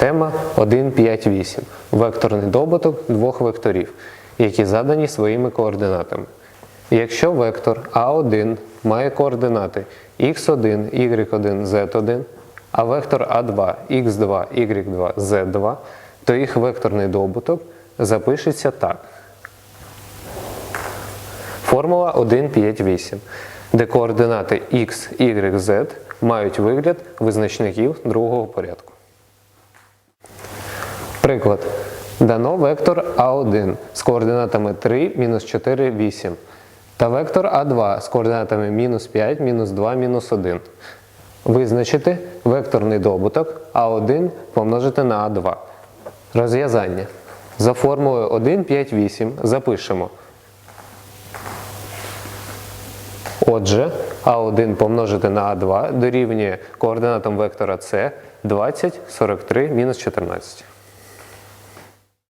Тема 1.5.8. Векторний добуток двох векторів, які задані своїми координатами. Якщо вектор А1 має координати x1, y1, z1, а вектор А2, x2, y2, z2, то їх векторний добуток запишеться так. Формула 1.5.8, де координати x, y, z мають вигляд визначників другого порядку. Приклад. Дано вектор А1 з координатами 3, мінус 4, 8 та вектор А2 з координатами мінус 5, мінус 2, мінус 1. Визначити векторний добуток А1 помножити на А2. Розв'язання. За формулою 1, 5, 8 запишемо. Отже, А1 помножити на А2 дорівнює координатам вектора С 20, 43, мінус 14.